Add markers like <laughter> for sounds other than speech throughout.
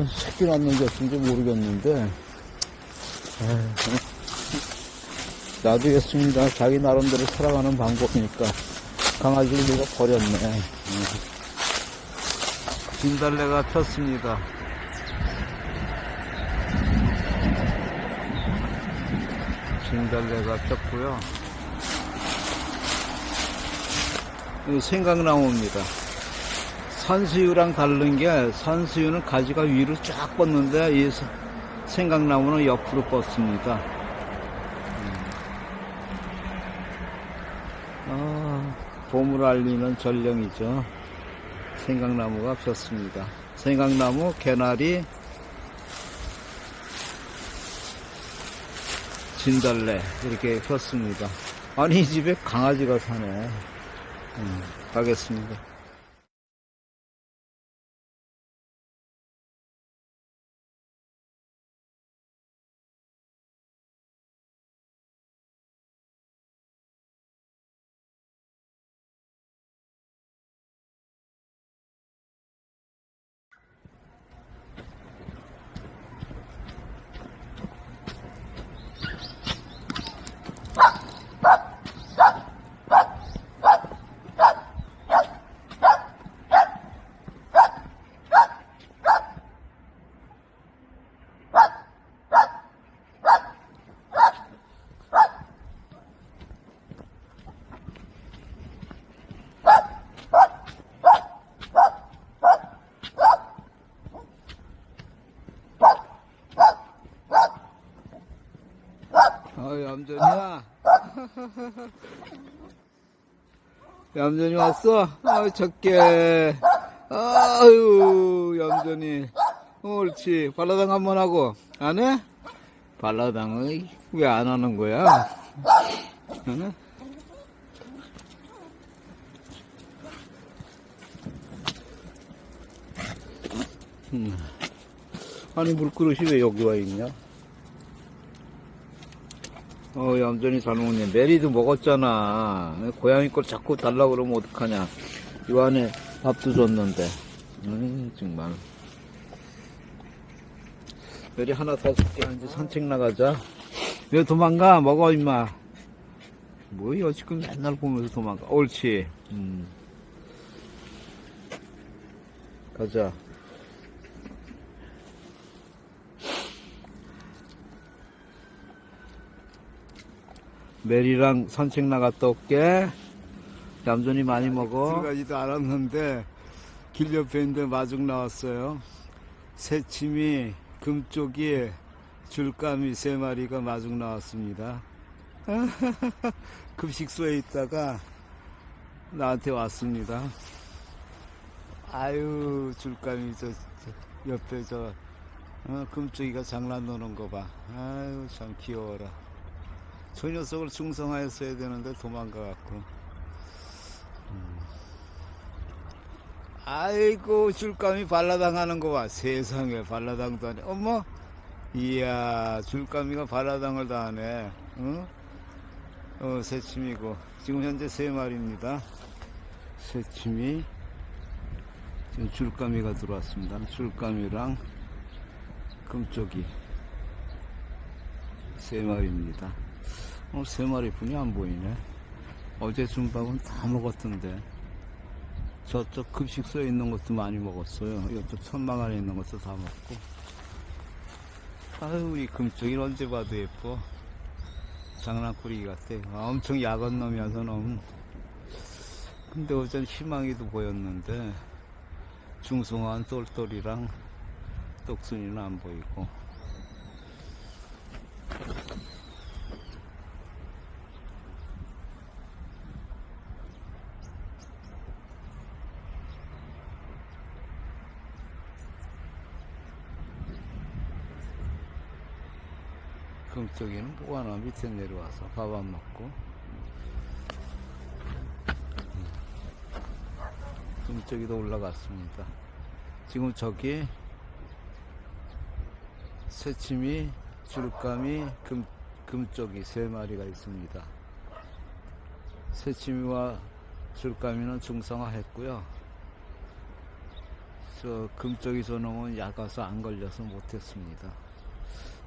보니까 새끼 낳는 게 어떤지 모르겠는데, 놔두겠습니다. 자기 나름대로 살아가는 방법이니까. 강아지를 누가 버렸네. 진달래가 폈습니다. 진달래가 폈고요. 이 생강나무입니다. 산수유랑 다른 게 산수유는 가지가 위로 쫙 뻗는데 이 사- 생강나무는 옆으로 뻗습니다. 음. 아, 봄을 알리는 전령이죠. 생강나무가 폈습니다. 생강나무, 개나리, 진달래 이렇게 폈습니다. 아니 이 집에 강아지가 사네. 음, 가겠습니다. 얌전이야. <laughs> 얌전이 왔어? 아유, 작게. 아유, 얌전이. 옳지. 발라당 한번 하고. 안 해? 발라당을 왜 안 하는 거야? 응? 음. 아니, 물그릇이 왜 여기 와 있냐? 어, 얌전히 잘 먹네. 메리도 먹었잖아. 고양이 걸 자꾸 달라고 그러면 어떡하냐. 이 안에 밥도 줬는데. 음, 정말. 메리 하나 더 줄게. 이제 산책 나가자. 왜 도망가? 먹어, 임마. 뭐야, 지금 맨날 보면서 도망가. 옳지. 음. 가자. 메리랑 산책 나갔다 올게. 얌전히 많이 먹어. 들어가지도 않았는데 길 옆에 있는데 마중 나왔어요. 새침이, 금쪽이, 줄까미 세 마리가 마중 나왔습니다. <laughs> 급식소에 있다가 나한테 왔습니다. 아유, 줄까미 저, 저 옆에 저 어, 금쪽이가 장난 노는 거 봐. 아유, 참 귀여워라. 저 녀석을 중성화했어야 되는데 도망가갖고. 음. 아이고, 줄감이 발라당 하는 거 봐. 세상에, 발라당도 하네. 어머! 이야, 줄감이가 발라당을 다 하네. 응? 어, 새침이고. 지금 현재 세 마리입니다. 새침이. 지금 줄감이가 들어왔습니다. 줄감이랑 금쪽이. 세 마리입니다. 오늘 세 마리뿐이 안 보이네. 어제 준밥은 다 먹었던데. 저쪽 급식소에 있는 것도 많이 먹었어요. 이쪽 천막 안에 있는 것도 다 먹고. 아유, 이 금쪽이는 언제 봐도 예뻐. 장난꾸러기 같아. 아, 엄청 야간 놈이어서 놈. 근데 어젠 희망이도 보였는데, 중성화한 똘똘이랑 똑순이는 안 보이고. 또 하나 밑에 내려와서 밥 안 먹고 금쪽이도 올라갔습니다. 지금 저기 새침이, 줄감이, 금, 금쪽이 세 마리가 있습니다. 새침이와 줄감이는 중성화 했고요. 저 금쪽이 저놈은 약아서 안 걸려서 못했습니다.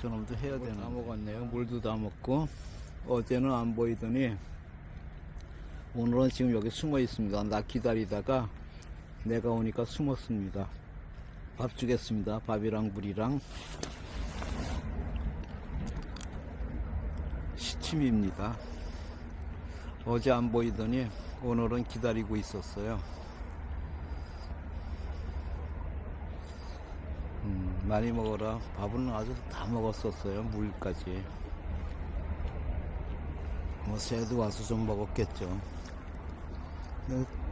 저놈도 해야 되나 다 먹었네요. 물도 다 먹고 어제는 안 보이더니 오늘은 지금 여기 숨어 있습니다. 나 기다리다가 내가 오니까 숨었습니다. 밥 주겠습니다. 밥이랑 물이랑 시침입니다. 어제 안 보이더니 오늘은 기다리고 있었어요. 많이 먹어라. 밥은 아주 다 먹었었어요. 물까지. 뭐 새도 와서 좀 먹었겠죠.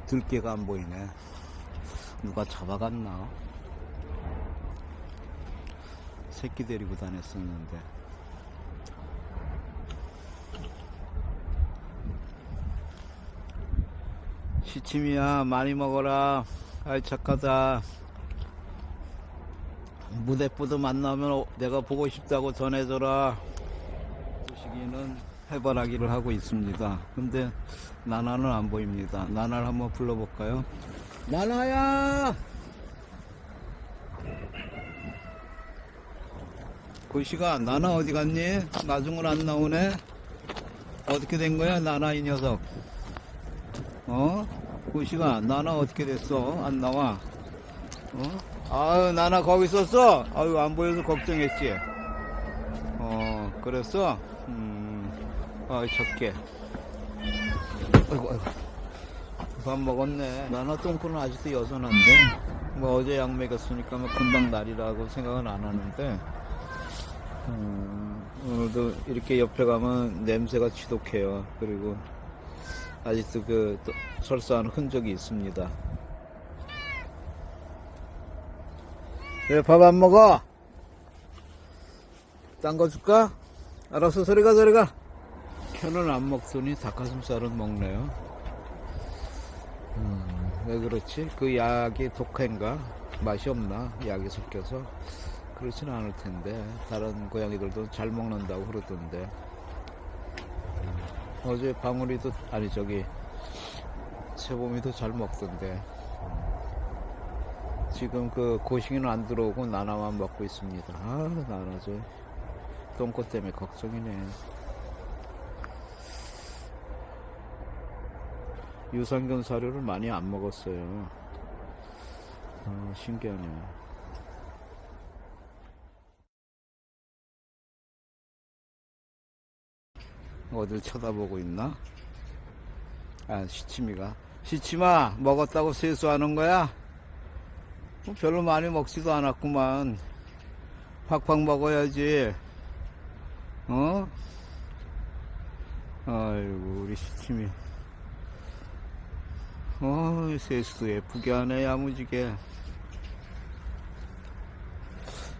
들깨가 안 보이네. 누가 잡아갔나? 새끼 데리고 다녔었는데. 시침이야, 많이 먹어라. 아이, 착하다. 무대뽀도 만나면 어, 내가 보고 싶다고 전해줘라. 시기는 해바라기를 하고 있습니다. 근데 나나는 안 보입니다. 나나를 한번 불러볼까요? 나나야! 고시가 나나 어디 갔니? 나중은 안 나오네? 어떻게 된 거야, 나나 이 녀석? 어? 고시가 나나 어떻게 됐어? 안 나와? 어? 아유, 나나 거기 있었어? 아유, 안 보여서 걱정했지? 어, 그랬어? 음, 아이, 적게. 아이고, 아이고. 밥 먹었네. 나나 똥꼬는 아직도 여전한데. 뭐 어제 약 먹였으니까 뭐 금방 날이라고 생각은 안 하는데. 음, 오늘도 이렇게 옆에 가면 냄새가 지독해요. 그리고 아직도 그또 설사하는 흔적이 있습니다. 왜 밥 안 먹어? 딴 거 줄까? 알았어, 저리가, 저리가. 편은 안 먹더니 닭가슴살은 먹네요. 음, 왜 그렇지? 그 약이 독한가? 맛이 없나? 약이 섞여서? 그렇지는 않을 텐데. 다른 고양이들도 잘 먹는다고 그러던데. 음, 어제 방울이도, 아니, 저기, 새봄이도 잘 먹던데. 지금 그 고식이는 안 들어오고 나나만 먹고 있습니다. 아, 나나 저 똥꼬 때문에 걱정이네. 유산균 사료를 많이 안 먹었어요. 아, 신기하네. 어딜 쳐다보고 있나? 아, 시치미가. 시치마, 먹었다고 세수하는 거야? 뭐 별로 많이 먹지도 않았구만. 팍팍 먹어야지. 어? 아이고, 우리 시침이. 어, 세수도 예쁘게 하네, 야무지게.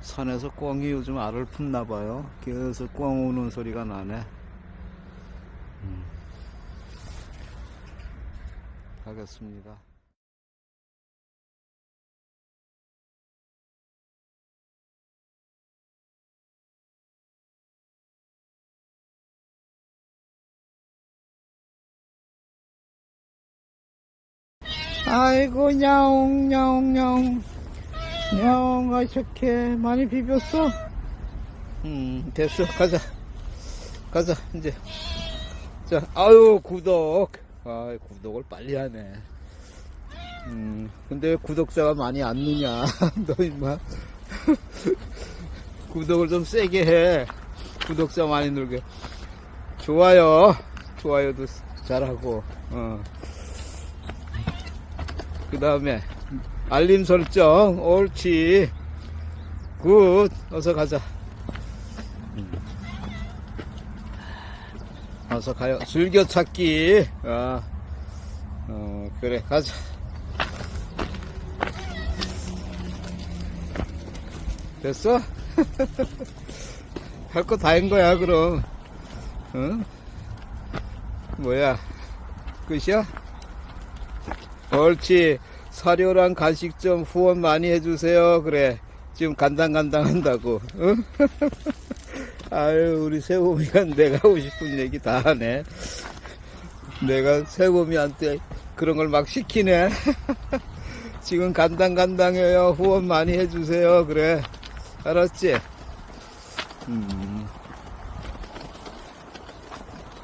산에서 꿩이 요즘 알을 품나 봐요. 계속 꿩 우는 소리가 나네. 음. 가겠습니다. 아이고 냐옹 냐옹 냐옹. 냐옹 어떻게. 많이 비볐어? 음 됐어. 가자. 가자 이제. 자 아유 구독. 아 구독을 빨리 하네. 음 근데 왜 구독자가 많이 안 느냐 <laughs> 너 임마. <laughs> 구독을 좀 세게 해. 구독자 많이 늘게. 좋아요. 좋아요도 잘하고 어. 그 다음에 알림 설정 옳지 굿 어서 가자 음. 어서 가요 즐겨찾기 아, 어, 그래 가자 됐어? <laughs> 할 거 다 한 거야 그럼 응? 뭐야 끝이야? 옳지. 사료랑 간식 좀 후원 많이 해주세요. 그래. 지금 간당간당 한다고. 응? <laughs> 아유, 우리 새봄이가 내가 하고 싶은 얘기 다 하네. 내가 새봄이한테 그런 걸 막 시키네. <laughs> 지금 간당간당해요. 후원 많이 해주세요. 그래. 알았지? 음.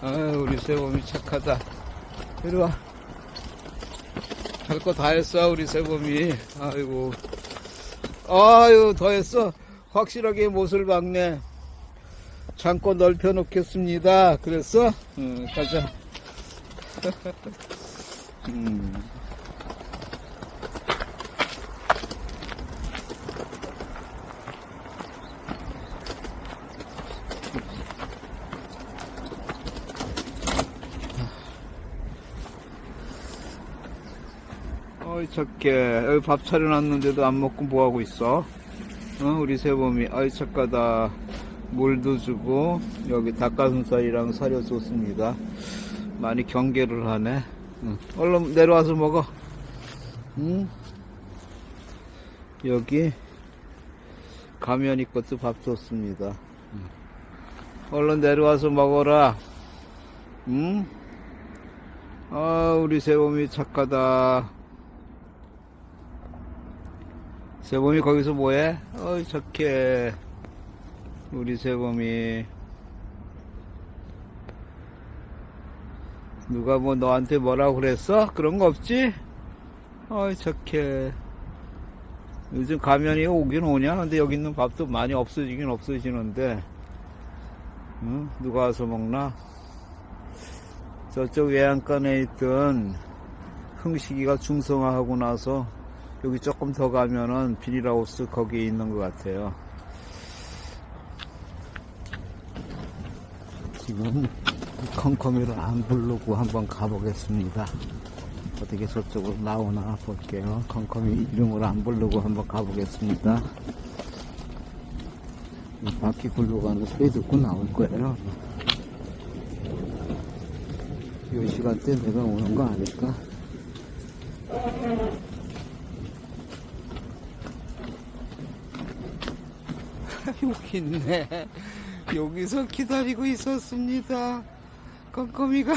아, 우리 세범이 착하다. 이리 와. 할 거 다 했어, 우리 세범이. 아이고. 아유, 더 했어. 확실하게 못을 박네. 창고 넓혀 놓겠습니다. 그랬어? 응, 가자. <laughs> 음. 어이 착해 여기 밥 차려놨는데도 안 먹고 뭐하고 있어 어, 우리 세범이 아이 착하다 물도 주고 여기 닭가슴살이랑 사려줬습니다 많이 경계를 하네 응. 얼른 내려와서 먹어 응? 여기 가면이 것도 밥 줬습니다 응. 얼른 내려와서 먹어라 응? 아 우리 세범이 착하다 세범이 거기서 뭐해? 어이 착해 우리 세범이 누가 뭐 너한테 뭐라고 그랬어? 그런 거 없지? 어이 착해 요즘 가면이 오긴 오냐? 근데 여기 있는 밥도 많이 없어지긴 없어지는데 응? 누가 와서 먹나? 저쪽 외양간에 있던 흥식이가 중성화하고 나서 여기 조금 더 가면은 비닐하우스 거기에 있는 것 같아요. 지금 컴컴이를 안 부르고 한번 가보겠습니다. 어떻게 저쪽으로 나오나 볼게요. 컴컴이 이름을 안 부르고 한번 가보겠습니다. 이 바퀴 굴러 가는 소리 듣고 나올 거예요. 이 시간대 내가 오는 거 아닐까? 여기 있네. 여기서 기다리고 있었습니다. 껌껌이가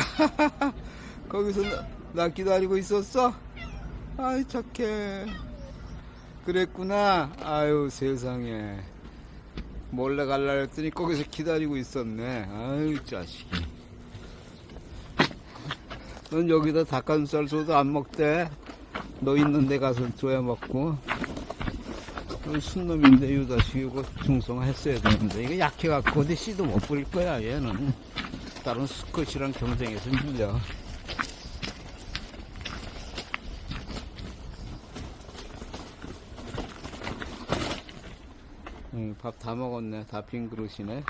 거기서 나, 나 기다리고 있었어? 아이 착해. 그랬구나. 아유 세상에. 몰래 갈라 했더니 거기서 기다리고 있었네. 아유 자식이. 넌 여기다 닭가슴살 줘도 안 먹대. 너 있는 데 가서 줘야 먹고. 이거 순놈인데 이 자식 이거 중성했어야 되는데 이거 약해갖고 어디 씨도 못 부릴 거야 얘는. 다른 수컷이랑 경쟁해서 밀려. 응, 밥다 먹었네. 다 빈 그릇이네.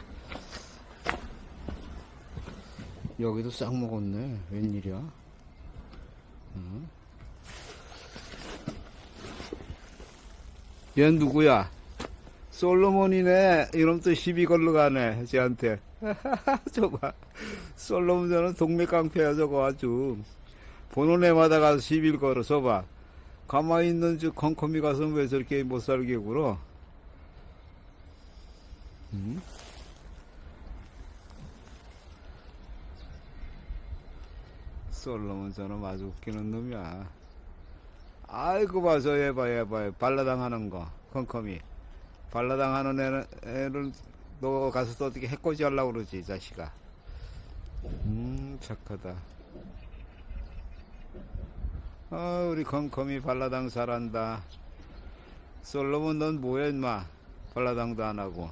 여기도 싹 먹었네. 웬일이야? 응? 얘 누구야? 솔로몬이네. 이놈 또 시비 걸러 가네, 쟤한테. <laughs> 저거. 솔로몬 저는 동네 깡패야, 저거 아주. 보는 애마다 가서 시비를 걸어, 저봐. 가만히 있는 저 컴컴이 가서 왜 저렇게 못 살게 굴어? 응? 솔로몬 저는 아주 웃기는 놈이야. 아이고 봐서 얘봐 얘봐. 발라당 하는 거 컴컴이. 발라당 하는 애는, 애를 너 가서 또 어떻게 해코지 하려고 그러지 이 자식아. 음 착하다. 아 우리 컴컴이 발라당 잘한다. 솔로몬 넌 뭐야 임마? 발라당도 안 하고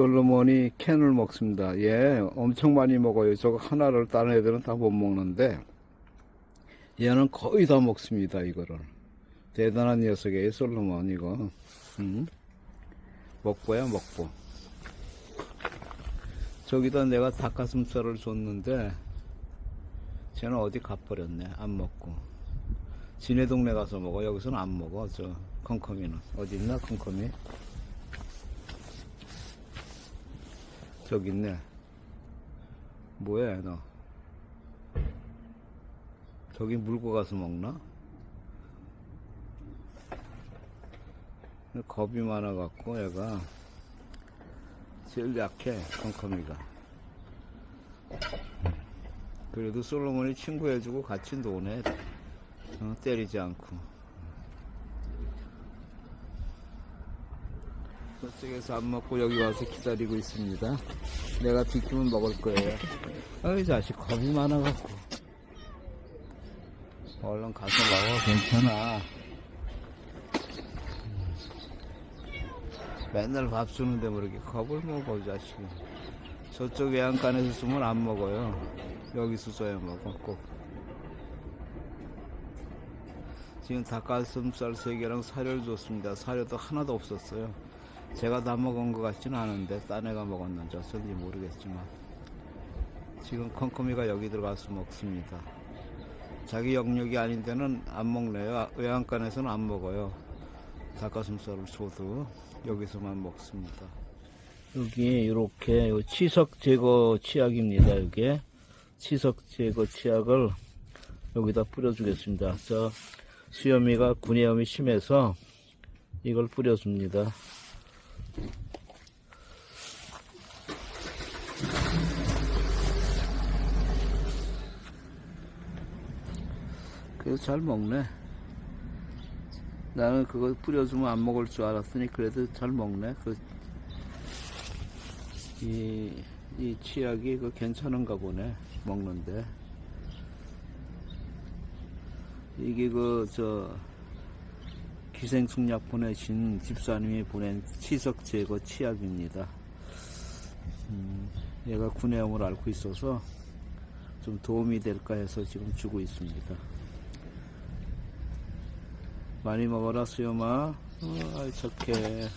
솔로몬이 캔을 먹습니다. 얘 엄청 많이 먹어요. 저거 하나를 다른 애들은 다 못 먹는데 얘는 거의 다 먹습니다. 이거를 대단한 녀석이에요. 솔로몬 이거 응? 먹고야 먹고 저기다 내가 닭가슴살을 줬는데 쟤는 어디 가버렸네. 안 먹고 지네 동네 가서 먹어. 여기서는 안 먹어. 저 컴컴이는 어디 있나 컴컴이? 저기 있네. 뭐야, 너? 저기 물고 가서 먹나? 겁이 많아갖고, 얘가. 제일 약해, 컴컴이가. 그래도 솔로몬이 친구해주고 같이 노네. 어, 때리지 않고. 저쪽에서 안 먹고 여기 와서 기다리고 있습니다. 내가 비키면 먹을 거예요. 아이 자식 겁이 많아갖고. 얼른 가서 먹어 괜찮아. 맨날 밥 주는데 뭐 이렇게 겁을 먹어 이 자식이. 저쪽 외양간에서 주면 안 먹어요. 여기서 줘야 먹어 꼭. 지금 닭가슴살 세 개랑 사료를 줬습니다. 사료도 하나도 없었어요. 제가 다 먹은 것 같지는 않은데 딴 애가 먹었는지 어쩐지 모르겠지만 지금 컴컴이가 여기 들어가서 먹습니다. 자기 영역이 아닌 데는 안 먹네요. 외양간에서는 안 먹어요. 닭가슴살을 줘도 여기서만 먹습니다. 여기 이렇게 치석 제거 치약입니다. 이게 치석 제거 치약을 여기다 뿌려주겠습니다. 저 수염이가 구내염이 심해서 이걸 뿌려줍니다. 그래도 잘 먹네. 나는 그거 뿌려주면 안 먹을 줄 알았더니 그래도 잘 먹네. 그, 이, 이 치약이 그 괜찮은가 보네. 먹는데. 이게 그, 저, 기생충약 보내신 집사님이 보낸 치석 제거 치약입니다. 음, 얘가 구내염을 앓고 있어서 좀 도움이 될까 해서 지금 주고 있습니다. 많이 먹어라 수염아. 어, 아이 착해.